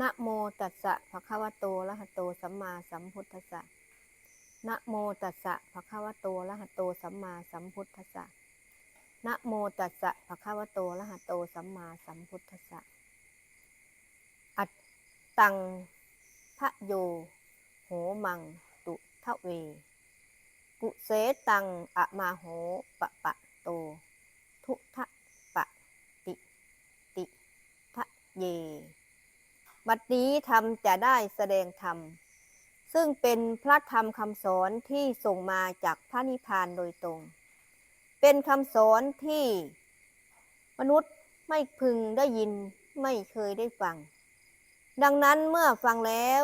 นะโมตัสสะภะคะวะโตอะระหะโต สัมมาสัมพุทธัสสะนะโมตัสสะภะคะวะโตอะระหะโต สัมมาสัมพุทธัสสะนะโมตัสสะภะคะวะโตอะระหะโต สัมมาสัมพุทธัสสะ อัตตังพะโย โหมัง ตุทะเว กุเสตังอะมาโหปะปะโต ทุทะปะติ ติทะเย บัดนี้ธรรมจะได้แสดงธรรม ซึ่งเป็นพระธรรมคำสอนที่ส่งมาจากพระนิพพานโดยตรง เป็นคำสอนที่มนุษย์ไม่พึงได้ยินไม่เคยได้ฟัง ดังนั้นเมื่อฟังแล้ว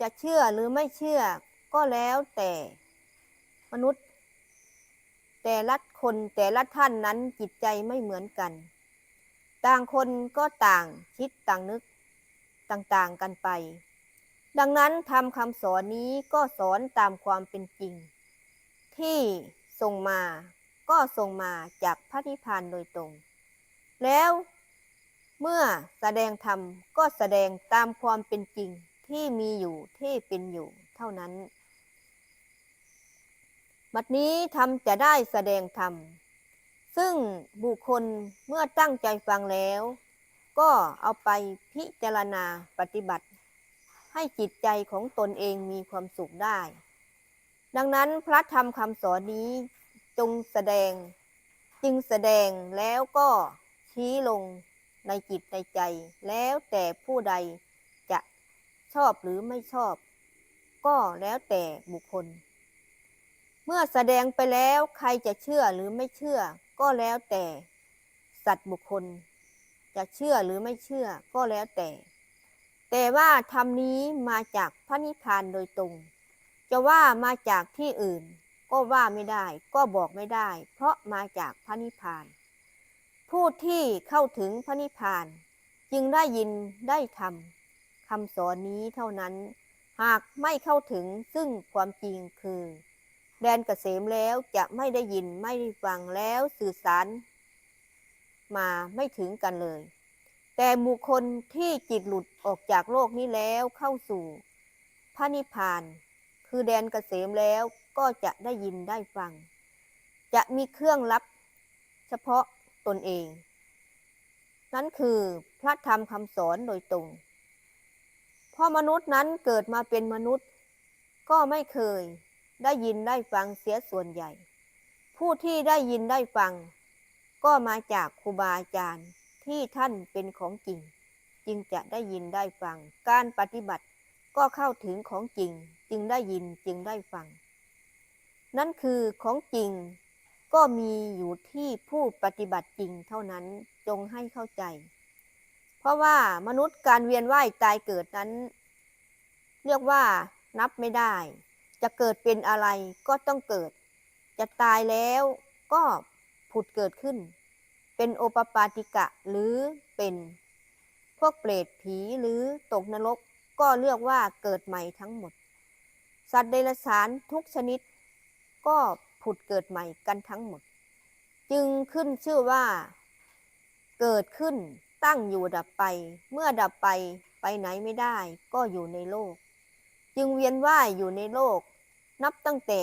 จะเชื่อหรือไม่เชื่อก็แล้วแต่มนุษย์ แต่ละคนแต่ละท่านนั้นจิตใจไม่เหมือนกัน ต่างคนก็ต่างคิดต่างนึก ต่างๆกันไป ดังนั้นทำคำสอนนี้ก็สอนตามความเป็นจริง ที่ส่งมาก็ส่งมาจากพระนิพพานโดยตรง แล้วเมื่อแสดงธรรมก็แสดงตามความเป็นจริงที่มีอยู่ที่เป็นอยู่เท่านั้น บัดนี้ธรรมจะได้แสดงธรรม ซึ่งบุคคลเมื่อตั้งใจฟังแล้ว ก็เอาไปพิจารณาปฏิบัติ ให้จิตใจของตนเองมีความสุขได้ ดังนั้นพระธรรมคำสอนนี้จงแสดง จึงแสดงแล้วก็ชี้ลงในจิตในใจ แล้วแต่ผู้ใดจะชอบหรือไม่ชอบ ก็แล้วแต่บุคคล เมื่อแสดงไปแล้วใครจะเชื่อหรือไม่เชื่อ ก็แล้วแต่สัตว์บุคคล จะเชื่อหรือไม่เชื่อก็แล้วแต่ แต่ว่าธรรมนี้มาจากพระนิพพานโดยตรง จะว่ามาจากที่อื่น ก็ว่าไม่ได้ ก็บอกไม่ได้ เพราะมาจากพระนิพพาน ผู้ที่เข้าถึงพระนิพพาน จึงได้ยินได้ทำคำสอนนี้เท่านั้น หากไม่เข้าถึงซึ่งความจริงคือแดนเกษมแล้วจะไม่ได้ยินไม่ได้ฟังแล้วสื่อสาร มาไม่ถึงกันเลย แต่บุคคลที่จิตหลุดออกจากโลกนี้แล้วเข้าสู่พระนิพพาน คือแดนเกษมแล้วก็จะได้ยินได้ฟัง จะมีเครื่องรับเฉพาะตนเอง นั่นคือพระธรรมคำสอนโดยตรงพราะมนุษย์นั้นเกิดมาเป็นมนุษย์ ก็ไม่เคยได้ยินได้ฟังเสียส่วนใหญ่ ผู้ที่ได้ยินได้ฟัง ก็มาจากครูบาอาจารย์ที่ท่านเป็นของจริง จึงจะได้ยินได้ฟัง การปฏิบัติก็เข้าถึงของจริง จึงได้ยินจึงได้ฟัง นั่นคือของจริง ก็มีอยู่ที่ผู้ปฏิบัติจริงเท่านั้นจงให้เข้าใจ เพราะว่ามนุษย์การเวียนว่ายตายเกิดนั้น เรียกว่านับไม่ได้ จะเกิดเป็นอะไรก็ต้องเกิด จะตายแล้วก็ ผุดเกิดขึ้น เป็นโอปปาติกะหรือเป็น พวกเปรตผีหรือตกนรกก็เรียกว่าเกิดใหม่ทั้งหมด สัตว์เดรัจฉานทุกชนิด ก็ผุดเกิดใหม่กันทั้งหมด จึงขึ้นชื่อว่า เกิดขึ้นตั้งอยู่ดับไป เมื่อดับไปไปไหนไม่ได้ ก็อยู่ในโลก จึงเวียนว่ายอยู่ในโลก นับตั้งแต่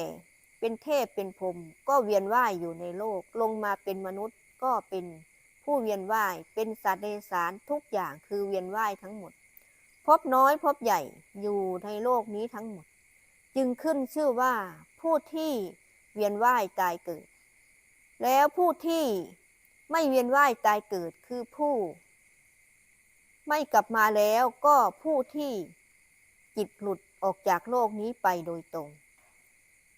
เป็นเทพเป็นพรมก็เวียนว่ายอยู่ในโลก ลงมาเป็นมนุษย์ก็เป็นผู้เวียนว่าย เป็นสัตว์เดรัจฉานทุกอย่างคือเวียนว่ายทั้งหมด พบน้อยพบใหญ่อยู่ในโลกนี้ทั้งหมด จึงขึ้นชื่อว่าผู้ที่เวียนว่ายตายเกิด แล้วผู้ที่ไม่เวียนว่ายตายเกิดคือผู้ ไม่กลับมาแล้วก็ผู้ที่จิตหลุดออกจากโลกนี้ไปโดยตรง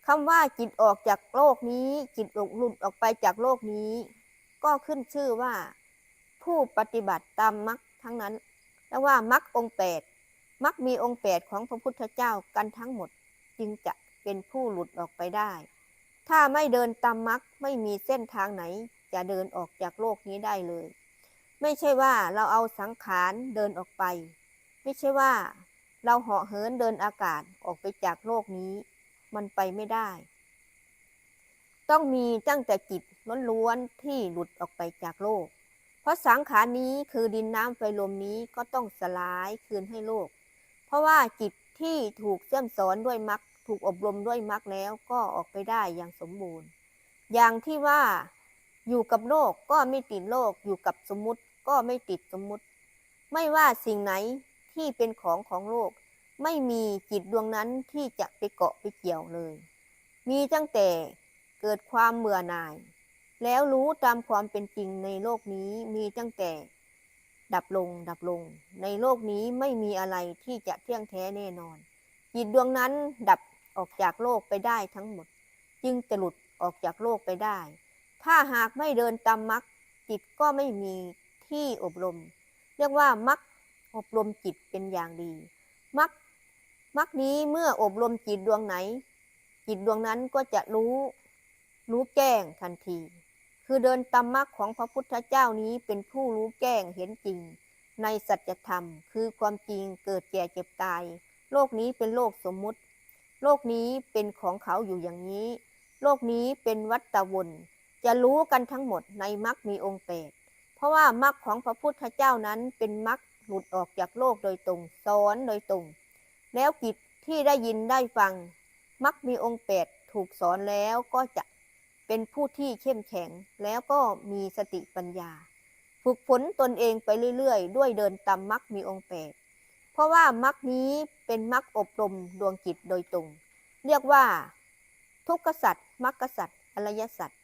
คำว่าจิตออกจากโลกนี้ จิตหลุดออกไปจากโลกนี้ ก็ขึ้นชื่อว่า ผู้ปฏิบัติตามมรรคทั้งนั้นและว่ามรรคองแปดมรรคมีองค์แปดของพระพุทธเจ้ากันทั้งหมด จึงจะเป็นผู้หลุดออกไปได้ ถ้าไม่เดินตามมรรคไม่มีเส้นทางไหน จะเดินออกจากโลกนี้ได้เลย ไม่ใช่ว่าเราเอาสังขารเดินออกไป ไม่ใช่ว่า เราเหาะเหินเดินอากาศออกไปจากโลกนี้ มันไปไม่ได้ ต้องมีตั้งแต่จิตล้วนๆที่หลุดออกไปจากโลก เพราะสังขารนี้คือดินน้ำไฟลมนี้ก็ต้องสลายคืนให้โลก เพราะว่าจิตที่ถูกเสื่อมสอนด้วยมรรคถูกอบรมด้วยมรรคแล้วก็ออกไปได้อย่างสมบูรณ์ อย่างที่ว่าอยู่กับโลกก็ไม่ติดโลกอยู่กับสมมุติก็ไม่ติดสมมุติ ไม่ว่าสิ่งไหนที่เป็นของของโลก ไม่มีจิตดวงนั้นที่จะไปเกาะไปเกี่ยวเลย มีตั้งแต่เกิดความเบื่อหน่าย แล้วรู้ตามความเป็นจริงในโลกนี้มีตั้งแต่ ดับลงดับลง ในโลกนี้ไม่มีอะไรที่จะเที่ยงแท้แน่นอน จิตดวงนั้นดับออกจากโลกไปได้ทั้งหมด จึงจะหลุดออกจากโลกไปได้ ถ้าหากไม่เดินตามมรรคจิตก็ไม่มีที่อบรม เรียกว่ามรรคอบรมจิตเป็นอย่างดีมรรค มรรคนี้เมื่ออบรมจิตดวงไหน จิตดวงนั้นก็จะรู้รู้แจ้งทันที คือเดินตามมรรคของพระพุทธเจ้านี้เป็นผู้รู้แจ้งเห็นจริง ในสัจธรรม คือความจริงเกิดแก่เจ็บตาย โลกนี้เป็นโลกสมมุติ โลกนี้เป็นของเขาอยู่อย่างนี้ โลกนี้เป็นวัฏวนจะรู้กันทั้งหมดในมรรคมีองค์แปดเพราะว่ามรรคของพระพุทธเจ้านั้นเป็นมรรคหลุดออกจากโลกโดยตรงสอนโดยตรง แล้วกิจที่ได้ยินได้ฟังมรรคมีองค์แปดถูกสอนแล้วก็จะเป็นผู้ที่เข้มแข็งแล้วก็มีสติปัญญา ฝึกฝนตนเองไปเรื่อยๆ ด้วยเดินตามมรรคมีองค์แปดเพราะว่ามรรคนี้เป็นมรรคอบรมดวงจิตโดยตรง เรียกว่า ทุกขสัตว์มรรคสัตว์อริยสัตว์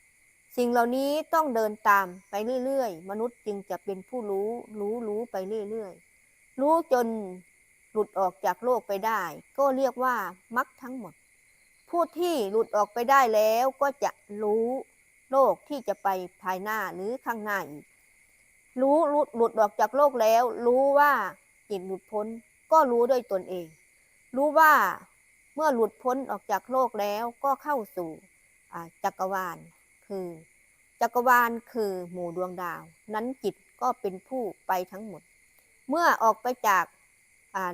สิ่งเหล่านี้ต้องเดินตามไปเรื่อยๆ มนุษย์จึงจะเป็นผู้รู้ รู้รู้ไปเรื่อยๆ รู้จน ลุดออกจากโลกไปได้ ก็เรียกว่ามรรคทั้งหมด ผู้ที่หลุดออกไปได้แล้วก็จะรู้โลกที่จะไปภายหน้าหรือข้างหน้าอีก รู้หลุดหลุดออกจากโลกแล้ว รู้ว่าจิตหลุดพ้นก็รู้ด้วยตนเอง รู้ว่าเมื่อหลุดพ้นออกจากโลกแล้วก็เข้าสู่จักรวาล คือ จักรวาลคือหมู่ดวงดาว นั้นจิตก็เป็นผู้ไปทั้งหมด เมื่อออกไปจาก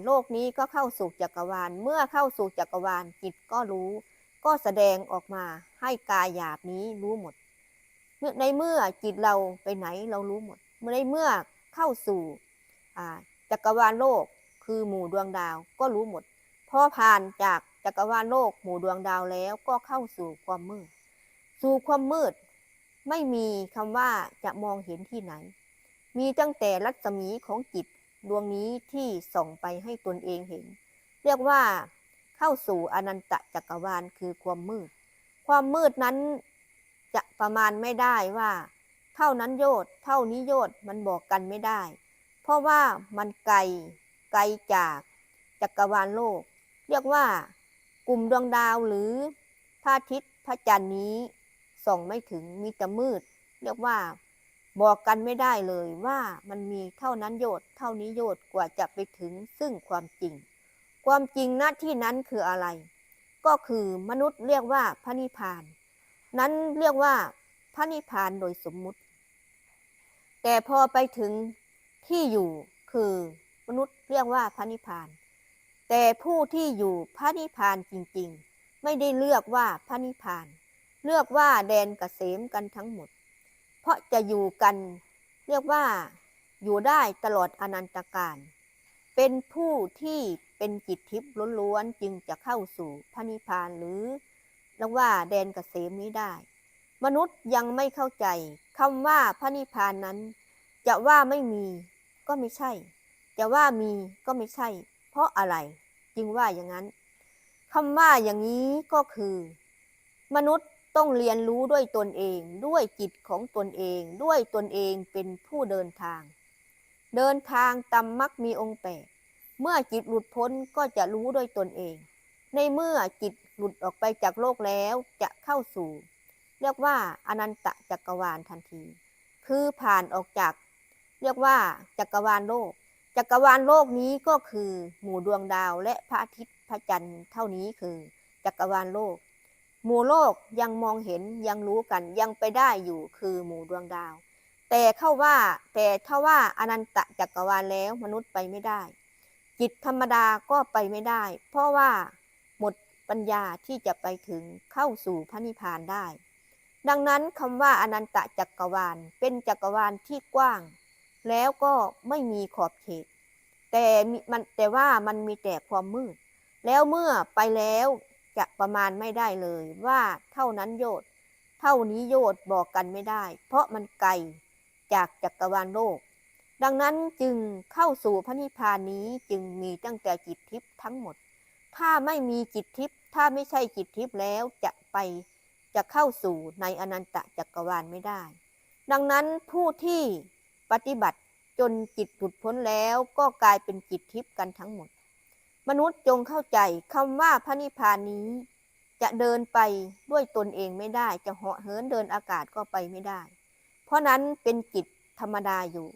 โลกนี้ก็เข้าสู่จักรวาล เมื่อเข้าสู่จักรวาลจิตก็รู้ ก็แสดงออกมาให้กายหยาบนี้รู้หมด ในเมื่อจิตเราไปไหนเรารู้หมด เมื่อในเมื่อเข้าสู่จักรวาลโลกคือหมู่ดวงดาวก็รู้หมด พอผ่านจากจักรวาลโลกหมู่ดวงดาวแล้วก็เข้าสู่ความมืด สู่ความมืด ไม่มีคำว่าจะมองเห็นที่ไหน มีตั้งแต่รัศมีของจิต ดวงนี้ที่ส่องไปให้ตนเองเห็น เรียกว่าเข้าสู่อนันตจักรวาลคือความมืด ความมืดนั้นจะประมาณไม่ได้ว่า เท่านั้นโยดเท่านี้โยดมันบอกกันไม่ได้ เพราะว่ามันไกลไกลจากจักรวาลโลก เรียกว่ากลุ่มดวงดาวหรือพระอาทิตย์พระจันทร์นี้ส่องไม่ถึงมีแต่มืด เรียกว่า บอกกันไม่ได้เลยว่ามันมีเท่านั้นโยดเท่านี้โยดกว่าจะไปถึงซึ่งความจริง ความจริงหน้าที่นั้นคืออะไร ก็คือมนุษย์เรียกว่าพระนิพพาน นั้นเรียกว่าพระนิพพานโดยสมมุติ แต่พอไปถึงที่อยู่คือมนุษย์เรียกว่าพระนิพพาน แต่ผู้ที่อยู่พระนิพพานจริงๆ ไม่ได้เลือกว่าพระนิพพาน เลือกว่าแดนกเกษมกันทั้งหมด เพราะจะอยู่กัน เรียกว่าอยู่ได้ตลอดอนันตการ เป็นผู้ที่เป็นจิตทิพย์ล้วนๆจึงจะเข้าสู่พระนิพพานหรือเรียกว่าแดนกเกษมนี้ได้ มนุษย์ยังไม่เข้าใจคำว่าพระนิพพานนั้น จะว่าไม่มีก็ไม่ใช่ จะว่ามีก็ไม่ใช่ เพราะอะไรจึงว่าอย่างนั้นคำว่าอย่างนี้ก็คือ มนุษย์ ต้องเรียนรู้ด้วยตนเอง ด้วยจิตของตนเอง ด้วยตนเองเป็นผู้เดินทาง เดินทางตามมักมีองค์แปดเมื่อจิตหลุดพ้นก็จะรู้ด้วยตนเอง ในเมื่อจิตหลุดออกไปจากโลกแล้วจะเข้าสู่ เรียกว่าอนันตจักรวาลทันที คือผ่านออกจาก เรียกว่าจักรวาลโลก จักรวาลโลกนี้ก็คือหมู่ดวงดาวและพระอาทิตย์พระจันทร์เท่านี้คือ จักรวาลโลก หมู่โลกยังมองเห็นยังรู้กันยังไปได้อยู่คือหมู่ดวงดาว แต่เข้าว่าแต่ถ้าว่าอนันตจักรวาลแล้วมนุษย์ไปไม่ได้ จิตธรรมดาก็ไปไม่ได้ เพราะว่าหมดปัญญาที่จะไปถึงเข้าสู่พระนิพพานได้ ดังนั้นคำว่าอนันตจักรวาลเป็นจักรวาลที่กว้าง แล้วก็ไม่มีขอบเขต แต่มันแต่ว่ามันมีแต่ความมืด แล้วเมื่อไปแล้ว จะประมาณไม่ได้เลยว่าเท่านั้นโยชน์เท่านี้โยชน์บอกกันไม่ได้ เพราะมันไกลจากจักรวาลโลก ดังนั้นจึงเข้าสู่พระนิพพานนี้จึงมีตั้งแต่จิตทิพย์ทั้งหมด ถ้าไม่มีจิตทิพย์ถ้าไม่ใช่จิตทิพย์แล้วจะไปจะเข้าสู่ในอนันตจักรวาลไม่ได้ ดังนั้นผู้ที่ปฏิบัติจนจิตหลุดพ้นแล้วก็กลายเป็นจิตทิพย์กันทั้งหมด มนุษย์จงเข้าใจคำว่าพระนิพพานนี้ จะเดินไปด้วยตนเองไม่ได้ จะเหาะเหินเดินอากาศก็ไปไม่ได้ เพราะนั้นเป็นจิตธรรมดาอยู่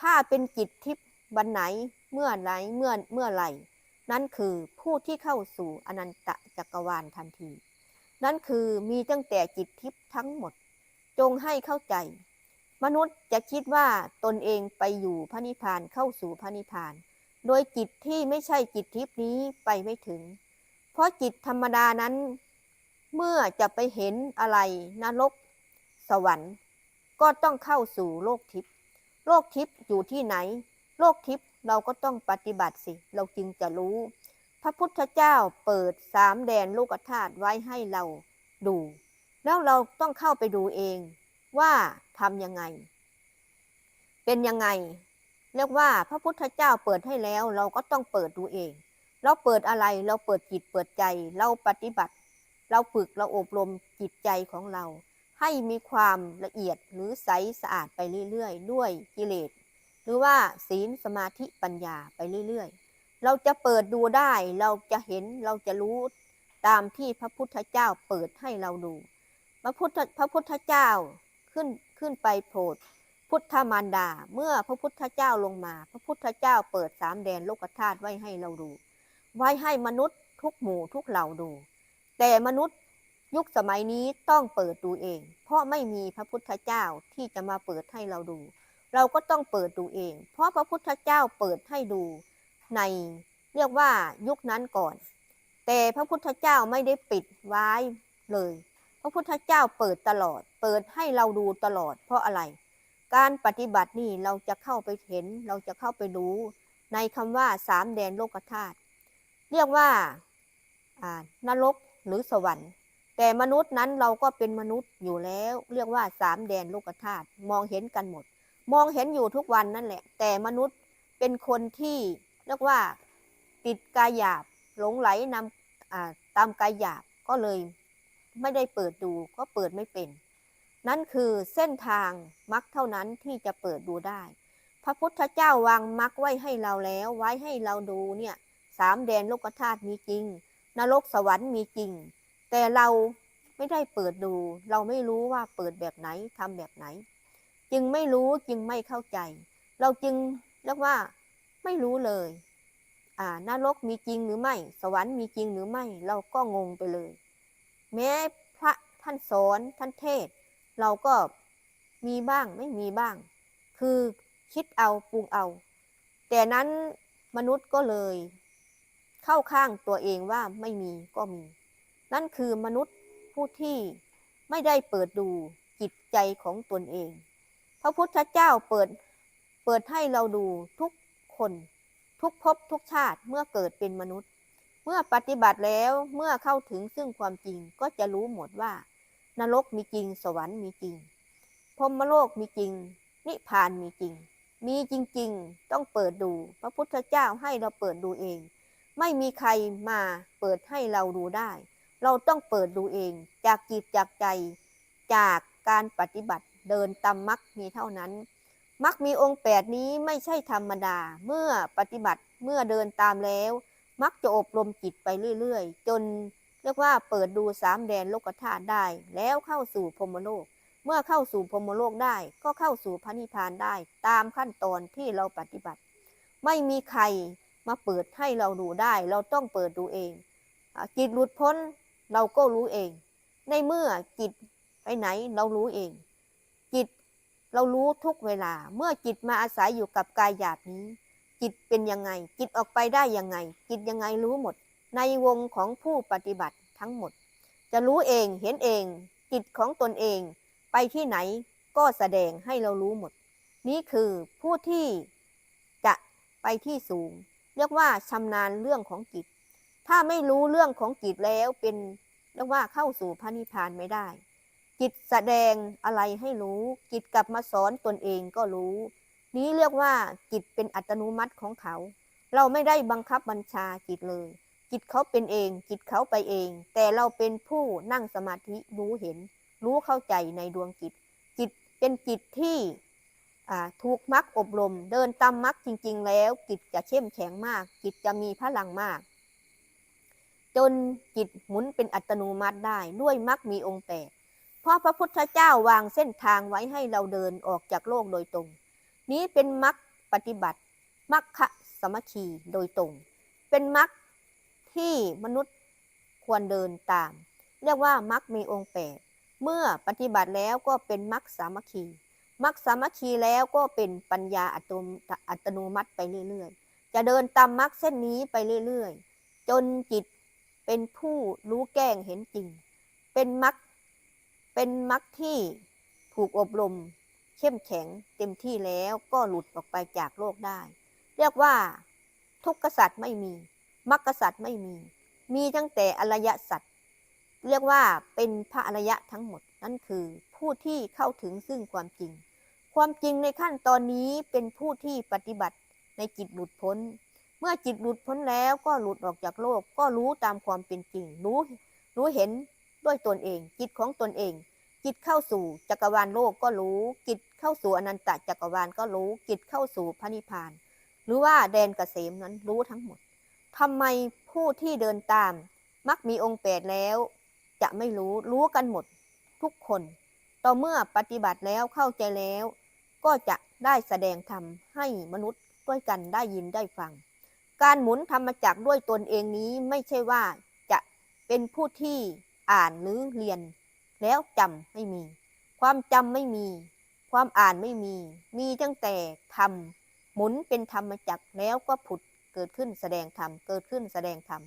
ถ้าเป็นจิตทิพย์วันไหนเมื่อไหนเมื่อเมื่อไหร่ นั่นคือผู้ที่เข้าสู่อนันตจักรวาลทันที นั่นคือมีตั้งแต่จิตทิพย์ทั้งหมด จงให้เข้าใจ มนุษย์จะคิดว่าตนเองไปอยู่พระนิพพานเข้าสู่พระนิพพาน โดยจิตที่ไม่ใช่จิตทิพนี้ไปไม่ถึง เพราะจิตธรรมดานั้น เมื่อจะไปเห็นอะไรนรก สวรรค์ ก็ต้องเข้าสู่โลกทิพย์โลกทิพย์อยู่ที่ไหน โลกทิพย์เราก็ต้องปฏิบัติสิ เราจึงจะรู้ พระพุทธเจ้าเปิดสามแดนโลกธาตุไว้ให้เราดู แล้วเราต้องเข้าไปดูเองว่าทำยังไง เป็นยังไง เรียกว่าพระพุทธเจ้าเปิดให้แล้วเราก็ต้องเปิดดูเอง เราเปิดอะไรเราเปิดจิตเปิดใจ เราปฏิบัติ เราฝึกเราอบรมจิตใจของเรา ให้มีความละเอียดหรือใสสะอาดไปเรื่อยๆ ด้วยกิเลส หรือว่าศีลสมาธิปัญญาไปเรื่อยๆ เราจะเปิดดูได้เราจะเห็นเราจะรู้ตามที่พระพุทธเจ้าเปิดให้เราดู พระพุทธพระพุทธเจ้าขึ้นขึ้นไปโปรด พุทธมารดา เมื่อพระพุทธเจ้าลงมา พระพุทธเจ้าเปิดสามแดนโลกธาตุไว้ให้เราดู ไว้ให้มนุษย์ทุกหมู่ทุกเหล่าดู แต่มนุษย์ยุคสมัยนี้ต้องเปิดดูเอง เพราะไม่มีพระพุทธเจ้าที่จะมาเปิดให้เราดู เราก็ต้องเปิดดูเอง เพราะพระพุทธเจ้าเปิดให้ดูในเรียกว่ายุคนั้นก่อน แต่พระพุทธเจ้าไม่ได้ปิดไว้เลย พระพุทธเจ้าเปิดตลอด เปิดให้เราดูตลอด เพราะอะไร การปฏิบัตินี่เราจะเข้าไปเห็น เราจะเข้าไปรู้ ในคำว่าสามแดนโลกธาตุเรียกว่าอ่านรกหรือสวรรค์ แต่มนุษย์นั้นเราก็เป็นมนุษย์อยู่แล้ว เรียกว่าสามแดนโลกธาตุมองเห็นกันหมด มองเห็นอยู่ทุกวันนั่นแหละ แต่มนุษย์เป็นคนที่เรียกว่าติดกายหยาบหลงไหลนำตามกายหยาบก็เลยไม่ได้เปิดดูก็เปิดไม่เป็น นั่นคือเส้นทางมรรคเท่านั้นที่จะเปิดดูได้ พระพุทธเจ้าวางมรรคไว้ให้เราแล้ว ไว้ให้เราดูเนี่ยสามแดนโลกธาตุมีจริง นรกสวรรค์มีจริง แต่เราไม่ได้เปิดดู เราไม่รู้ว่าเปิดแบบไหนทำแบบไหน จึงไม่รู้จึงไม่เข้าใจ เราจึงเรียกว่าไม่รู้เลยอ่านรกมีจริงหรือไม่ สวรรค์มีจริงหรือไม่ เราก็งงไปเลย แม้พระท่านสอนท่านเทศ เราก็มีบ้างไม่มีบ้าง คือคิดเอาปรุงเอา แต่นั้นมนุษย์ก็เลย เข้าข้างตัวเองว่าไม่มีก็มี นั่นคือมนุษย์ผู้ที่ไม่ได้เปิดดูจิตใจของตนเอง พระพุทธเจ้าเปิดเปิดให้เราดูทุกคน ทุกภพทุกชาติเมื่อเกิดเป็นมนุษย์ เมื่อปฏิบัติแล้วเมื่อเข้าถึงซึ่งความจริงก็จะรู้หมดว่า นรกมีจริง สวรรค์มีจริงพรมโลกมีจริง นิพพานมีจริง มีจริง ๆ ต้องเปิดดู พระพุทธเจ้าให้เราเปิดดูเอง ไม่มีใครมาเปิดให้เราดูได้ เราต้องเปิดดูเอง จากจิตจากใจ จากการปฏิบัติเดินตามมรรคมีเท่านั้นมรรคมีองค์แปดนี้ไม่ใช่ธรรมดา เมื่อปฏิบัติเมื่อเดินตามแล้ว มักจะอบรมจิตไปเรื่อย ๆ จน เรียกว่าเปิดดูสามแดนโลกธาตุได้ แล้วเข้าสู่พรมโลก เมื่อเข้าสู่พรมโลกได้ ก็เข้าสู่พระนิพพานได้ ตามขั้นตอนที่เราปฏิบัติ ไม่มีใครมาเปิดให้เราดูได้ เราต้องเปิดดูเองจิตหลุดพ้นเราก็รู้เอง ในเมื่อจิตไปไหนเรารู้เอง จิตเรารู้ทุกเวลา เมื่อจิตมาอาศัยอยู่กับกายหยาบนี้ จิตเป็นยังไง จิตออกไปได้ยังไง จิตยังไงรู้หมด ในวงของผู้ปฏิบัติทั้งหมด จะรู้เองเห็นเองจิตของตนเอง ไปที่ไหนก็แสดงให้เรารู้หมด นี่คือผู้ที่จะไปที่สูง เรียกว่าชำนาญเรื่องของจิต ถ้าไม่รู้เรื่องของจิตแล้วเป็นเรียกว่าเข้าสู่พระนิพพานไม่ได้ จิตแสดงอะไรให้รู้ จิตกลับมาสอนตนเองก็รู้ นี้เรียกว่าจิตเป็นอัตโนมัติของเขา เราไม่ได้บังคับบัญชาจิตเลย จิตเขาเป็นเอง จิตเขาไปเอง แต่เราเป็นผู้นั่งสมาธิรู้เห็น รู้เข้าใจในดวงจิต จิตเป็นจิตที่ถูกมักอบรม เดินตามมักจริง ๆ แล้ว จิตจะเข้มแข็งมาก จิตจะมีพลังมาก จนจิตหมุนเป็นอัตโนมัติได้ด้วยมักมีองค์แปดเพราะพระพุทธเจ้าวางเส้นทางไว้ให้เราเดินออกจากโลกโดยตรง นี้เป็นมักปฏิบัติมัคคะสมัคคีโดยตรง เป็นมัก ที่มนุษย์ควรเดินตาม เรียกว่ามักมีองค์แปดเมื่อปฏิบัติแล้วก็เป็นมักสามัคคีมักสามัคคีแล้วก็เป็นปัญญาอัตโนอัตโนมัติไปเรื่อยๆ จะเดินตามมักเส้นนี้ไปเรื่อยๆ จนจิตเป็นผู้รู้แก้งเห็นจริง เป็นมักเป็นมักที่ถูกอบรม เข้มแข็งเต็มที่แล้วก็หลุดออกไปจากโลกได้ เรียกว่าทุกขสัตว์ไม่มี มรรคสัตว์ไม่มี มีตั้งแต่อริยสัตว์เรียกว่าเป็นพระอริยะทั้งหมด นั่นคือผู้ที่เข้าถึงซึ่งความจริง ความจริงในขั้นตอนนี้เป็นผู้ที่ปฏิบัติในจิตหลุดพ้น เมื่อจิตหลุดพ้นแล้วก็หลุดออกจากโลก ก็รู้ตามความเป็นจริง รู้รู้เห็นด้วยตนเอง จิตของตนเอง จิตเข้าสู่จักรวาลโลกก็รู้ จิตเข้าสู่อนันตจักรวาลก็รู้ จิตเข้าสู่พระนิพพาน หรือว่าแดนเกษมนั้นรู้ทั้งหมด ทำไมผู้ที่เดินตาม มักมีองค์แปดแล้ว จะไม่รู้รู้กันหมด ทุกคน ต่อเมื่อปฏิบัติแล้วเข้าใจแล้ว ก็จะได้แสดงธรรมให้มนุษย์ด้วยกันได้ยินได้ฟัง การหมุนธรรมจักรด้วยตนเองนี้ไม่ใช่ว่าจะเป็นผู้ที่อ่านหรือเรียน แล้วจำไม่มี ความจำไม่มี ความอ่านไม่มี มีตั้งแต่ทำหมุนเป็นธรรมจักรแล้วก็ผุด เกิดขึ้นแสดงธรรมเกิดขึ้นแสดงธรรม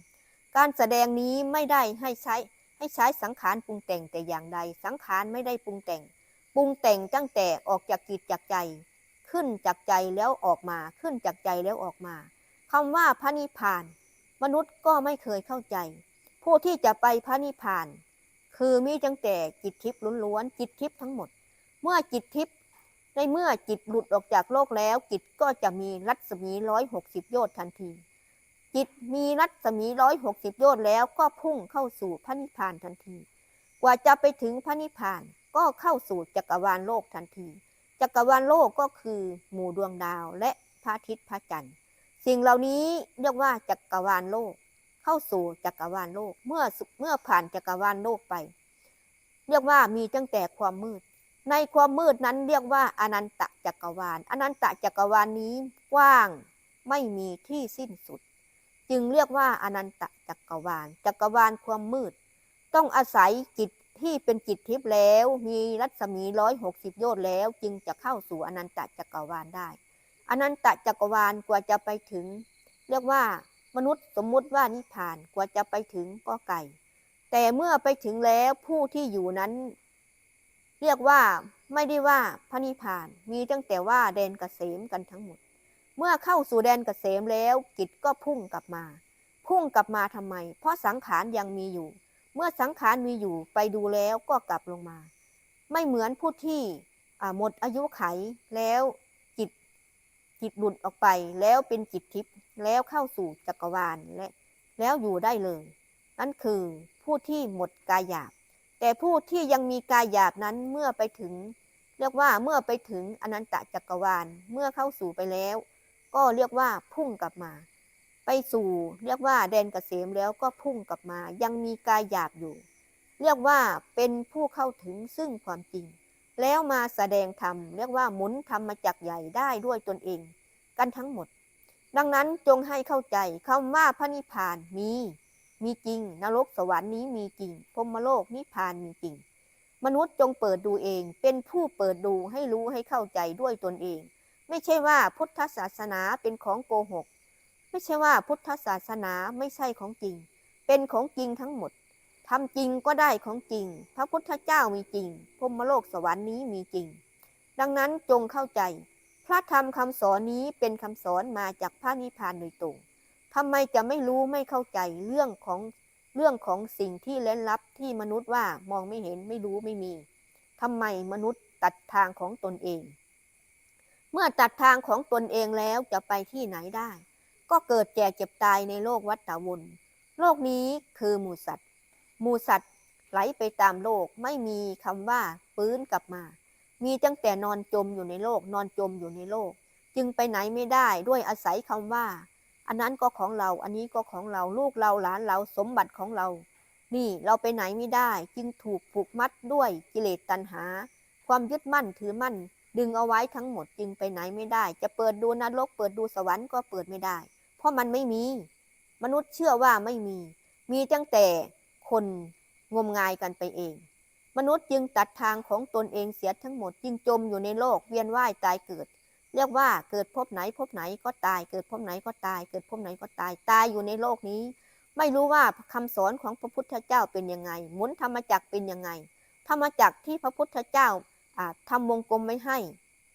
การแสดงนี้ไม่ได้ให้ใช้ให้ใช้สังขารปรุงแต่งแต่อย่างใด สังขารไม่ได้ปรุงแต่งปรุงแต่งตั้งแต่ออกจากจิตจากใจ ขึ้นจากใจแล้วออกมาขึ้นจากใจแล้วออกมาคำว่าพระนิพพาน มนุษย์ก็ไม่เคยเข้าใจ ผู้ที่จะไปพระนิพพาน คือมีตั้งแต่จิตทิพย์ล้วนๆจิตทิพย์ทั้งหมด เมื่อจิตทิพย์ ในเมื่อจิตหลุดออกจากโลกแล้ว จิตก็จะมีรัศมีร้อยหกสิบโยชน์ทันที จิตมีรัศมีร้อยหกสิบโยชน์แล้วก็พุ่งเข้าสู่พระนิพพานทันที กว่าจะไปถึงพระนิพพานก็เข้าสู่จักรวาลโลกทันที จักรวาลโลกก็คือหมู่ดวงดาวและพระอาทิตย์พระจันทร์ สิ่งเหล่านี้เรียกว่าจักรวาลโลก เข้าสู่จักรวาลโลก เมื่อเมื่อผ่านจักรวาลโลกไป เรียกว่ามีตั้งแต่ความมืด ในความมืดนั้นเรียกว่าอนันตจักรวาล อนันตจักรวาลนี้กว้างไม่มีที่สิ้นสุด จึงเรียกว่าอนันตจักรวาล จักรวาลความมืด ต้องอาศัยจิตที่เป็นจิตทิพย์แล้ว มีรัศมีร้อยหกสิบโยชน์แล้ว จึงจะเข้าสู่อนันตจักรวาลได้ อนันตจักรวาลกว่าจะไปถึง เรียกว่ามนุษย์สมมุติว่านิพพานกว่าจะไปถึงก็ไกลแต่เมื่อไปถึงแล้วผู้ที่อยู่นั้น เรียกว่าไม่ได้ว่าพระนิพพานมีตั้งแต่ว่าแดนเกษมกันทั้งหมด เมื่อเข้าสู่แดนเกษมแล้วจิตก็พุ่งกลับมา พุ่งกลับมาทำไม เพราะสังขารยังมีอยู่ เมื่อสังขารมีอยู่ไปดูแล้วก็กลับลงมา ไม่เหมือนผู้ที่หมดอายุไขแล้วจิตจิตหลุดออกไปแล้วเป็นจิตทิพย์แล้วเข้าสู่จักรวาลและแล้วอยู่ได้เลย นั่นคือผู้ที่หมดกายหยาบ แต่ผู้ที่ยังมีกายหยาบนั้นเมื่อไปถึง เรียกว่าเมื่อไปถึงอนันตจักรวาลเมื่อเข้าสู่ไปแล้ว ก็เรียกว่าพุ่งกลับมา ไปสู่เรียกว่าแดนเกษมแล้วก็พุ่งกลับมา ยังมีกายหยาบอยู่ เรียกว่าเป็นผู้เข้าถึงซึ่งความจริง แล้วมาแสดงธรรมเรียกว่าหมุนธรรมมาจักใหญ่ได้ด้วยตนเอง กันทั้งหมด ดังนั้นจงให้เข้าใจคำว่าพระนิพพานมี มีจริง นรกสวรรค์นี้มีจริงพรมโลกนิพพานมีจริง มนุษย์จงเปิดดูเอง เป็นผู้เปิดดูให้รู้ให้เข้าใจด้วยตนเอง ไม่ใช่ว่าพุทธศาสนาเป็นของโกหก ไม่ใช่ว่าพุทธศาสนาไม่ใช่ของจริง เป็นของจริงทั้งหมดทำจริงก็ได้ของจริง พระพุทธเจ้ามีจริงพรมโลกสวรรค์นี้มีจริง ดังนั้นจงเข้าใจ พระธรรมคำสอนนี้เป็นคำสอนมาจากพระนิพพานโดยตรง ทำไมจะไม่รู้ไม่เข้าใจเรื่องของเรื่องของสิ่งที่เล้นลับที่มนุษย์ว่ามองไม่เห็นไม่รู้ไม่มีทำไมมนุษย์ตัดทางของตนเอง เมื่อตัดทางของตนเองแล้วจะไปที่ไหนได้ ก็เกิดแก่เจ็บตายในโลกวัฏวนโลกนี้คือหมูสัตว์หมูสัตว์ไหลไปตามโลกไม่มีคำว่าฟื้นกลับมา มีตั้งแต่นอนจมอยู่ในโลก นอนจมอยู่ในโลก จึงไปไหนไม่ได้ด้วยอาศัยคำว่า อันนั้นก็ของเรา อันนี้ก็ของเรา ลูกเราหลานเราสมบัติของเรา นี่เราไปไหนไม่ได้ จึงถูกผูกมัดด้วยกิเลสตัณหา ความยึดมั่นถือมั่น ดึงเอาไว้ทั้งหมดจึงไปไหนไม่ได้ จะเปิดดูนรกเปิดดูสวรรค์ก็เปิดไม่ได้ เพราะมันไม่มี มนุษย์เชื่อว่าไม่มี มีตั้งแต่คนงมงายกันไปเอง มนุษย์จึงตัดทางของตนเองเสียทั้งหมด จึงจมอยู่ในโลกเวียนว่ายตายเกิด เรียกว่าเกิดพบไหนพบไหนก็ตาย เกิดพบไหนก็ตาย เกิดพบไหนก็ตาย ตายอยู่ในโลกนี้ ไม่รู้ว่าคำสอนของพระพุทธเจ้าเป็นยังไง หมุนธรรมจักรเป็นยังไง ธรรมจักรที่พระพุทธเจ้าอ่าทำวงกลมไม่ให้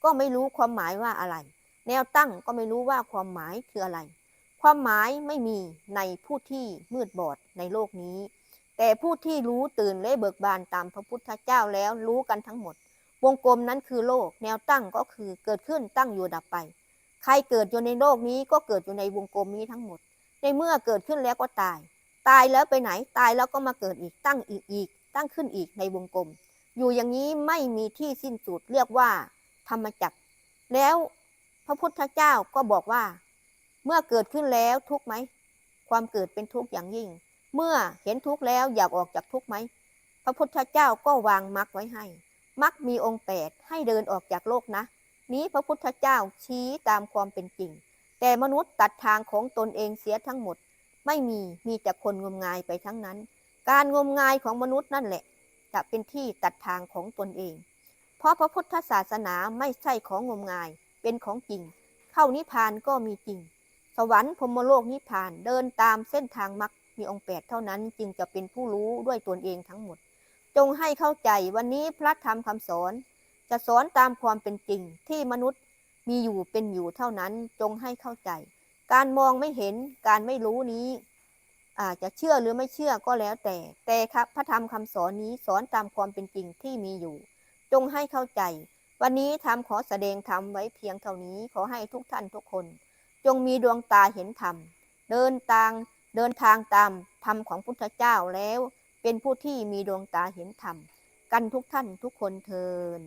ก็ไม่รู้ความหมายว่าอะไร แนวตั้งก็ไม่รู้ว่าความหมายคืออะไร ความหมายไม่มีในผู้ที่มืดบอดในโลกนี้ แต่ผู้ที่รู้ตื่นและเบิกบานตามพระพุทธเจ้าแล้วรู้กันทั้งหมด วงกลมนั้นคือโลก แนวตั้งก็คือเกิดขึ้นตั้งอยู่ดับไป ใครเกิดอยู่ในโลกนี้ก็เกิดอยู่ในวงกลมนี้ทั้งหมด ในเมื่อเกิดขึ้นแล้วก็ตาย ตายแล้วไปไหนตายแล้วก็มาเกิดอีกตั้งอีกอีก ตั้งขึ้นอีกในวงกลม อยู่อย่างนี้ไม่มีที่สิ้นสุดเรียกว่า ธรรมจักร แล้วพระพุทธเจ้าก็บอกว่า เมื่อเกิดขึ้นแล้วทุกไหมความเกิดเป็นทุกข์อย่างยิ่ง เมื่อเห็นทุกข์แล้วอยากออกจากทุกข์ไหม พระพุทธเจ้าก็วางมรรคไว้ให้ มรรคมีองค์แปดให้เดินออกจากโลกนะ นี้พระพุทธเจ้าชี้ตามความเป็นจริง แต่มนุษย์ตัดทางของตนเองเสียทั้งหมด ไม่มีมีแต่คนงมงายไปทั้งนั้น การงมงายของมนุษย์นั่นแหละ จะเป็นที่ตัดทางของตนเอง เพราะพระพุทธศาสนาไม่ใช่ของงมงายเป็นของจริง เข้านิพพานก็มีจริง สวรรค์พรมโลกนิพพานเดินตามเส้นทางมรรคมีองค์แปดเท่านั้นจึงจะเป็นผู้รู้ด้วยตนเองทั้งหมด จงให้เข้าใจวันนี้พระธรรมคำสอน จะสอนตามความเป็นจริงที่มนุษย์มีอยู่เป็นอยู่เท่านั้นจงให้เข้าใจ การมองไม่เห็นการไม่รู้นี้ อาจจะเชื่อหรือไม่เชื่อก็แล้วแต่ แต่ครับพระธรรมคำสอนนี้สอนตามความเป็นจริงที่มีอยู่ จงให้เข้าใจ วันนี้ทำขอแสดงธรรมไว้เพียงเท่านี้ขอให้ทุกท่านทุกคน จงมีดวงตาเห็นธรรมเดินทางเดินทางตามธรรมของพุทธเจ้าแล้ว เป็นผู้ที่มีดวงตาเห็นธรรม กันทุกท่านทุกคนเทิน